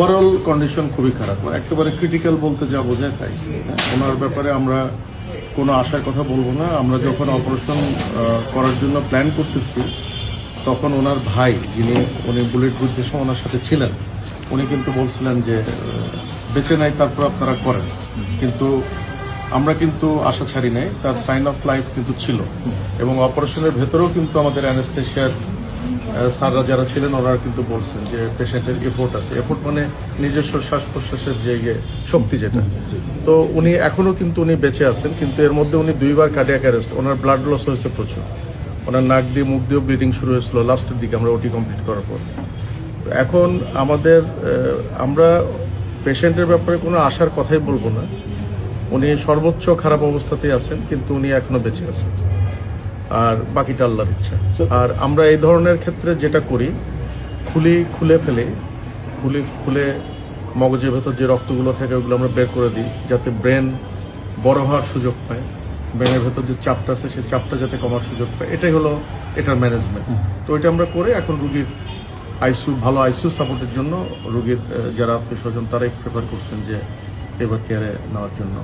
Overall condition খুবই খারাপ। মানে একেবারে ক্রিটিক্যাল বলতে যা বোঝায় তাই। হ্যাঁ, ওনার ব্যাপারে আমরা কোনো আশার কথা বলব না। আমরা যখন অপারেশন করার জন্য প্ল্যান করতেছি তখন ওনার ভাই যিনি উনি বুলেট সময় ওনার সাথে ছিলেন উনি কিন্তু বলছিলেন যে বেঁচে নাই তারপর আপনারা করেন। কিন্তু আমরা কিন্তু আশা ছাড়ি নাই। তার সাইন অফ লাইফ কিন্তু ছিল। এবং অপারেশনের ভেতরেও কিন্তু আমাদের অ্যানেস্থেশিয়ার স্যাররা যারা ছিলেন ওনারা কিন্তু বলছেন যে পেশেন্টের এফোর্ট আছে। এফোর্ট মানে নিজস্ব শ্বাস প্রশ্বাসের যে ইয়ে, শক্তি যেটা। তো উনি এখনও কিন্তু উনি বেঁচে আছেন কিন্তু এর মধ্যে উনি দুইবার কার্ডিয়াক অ্যারেস্ট ওনার ব্লাড লস হয়েছে প্রচুর। ওনার নাক দিয়ে মুখ দিয়েও ব্লিডিং শুরু হয়েছিল লাস্টের দিকে আমরা ওটি কমপ্লিট করার পর। তো এখন আমাদের আমরা পেশেন্টের ব্যাপারে কোনো আশার কথাই বলব না। উনি সর্বোচ্চ খারাপ অবস্থাতেই আছেন কিন্তু উনি এখনও বেঁচে আছেন। আর বাকিটা আল্লাহর ইচ্ছা। আর আমরা এই ধরনের ক্ষেত্রে যেটা করি খুলি খুলে ফেলে খুলি খুলে মগজের ভেতর যে রক্তগুলো থাকে ওগুলো আমরা বের করে দিই যাতে ব্রেন বড় হওয়ার সুযোগ পায়। ব্রেনের ভেতর যে চাপটা আছে সেই চাপটা যাতে কমার সুযোগ পায়। এটাই হলো এটার ম্যানেজমেন্ট তো এটা আমরা করে এখন রুগীর আইসিউ ভালো আইসিউ সাপোর্টের জন্য রুগীর যারা আত্মীয় স্বজন তারাই প্রেফার করছেন যে এবার কেয়ারে নেওয়ার জন্য।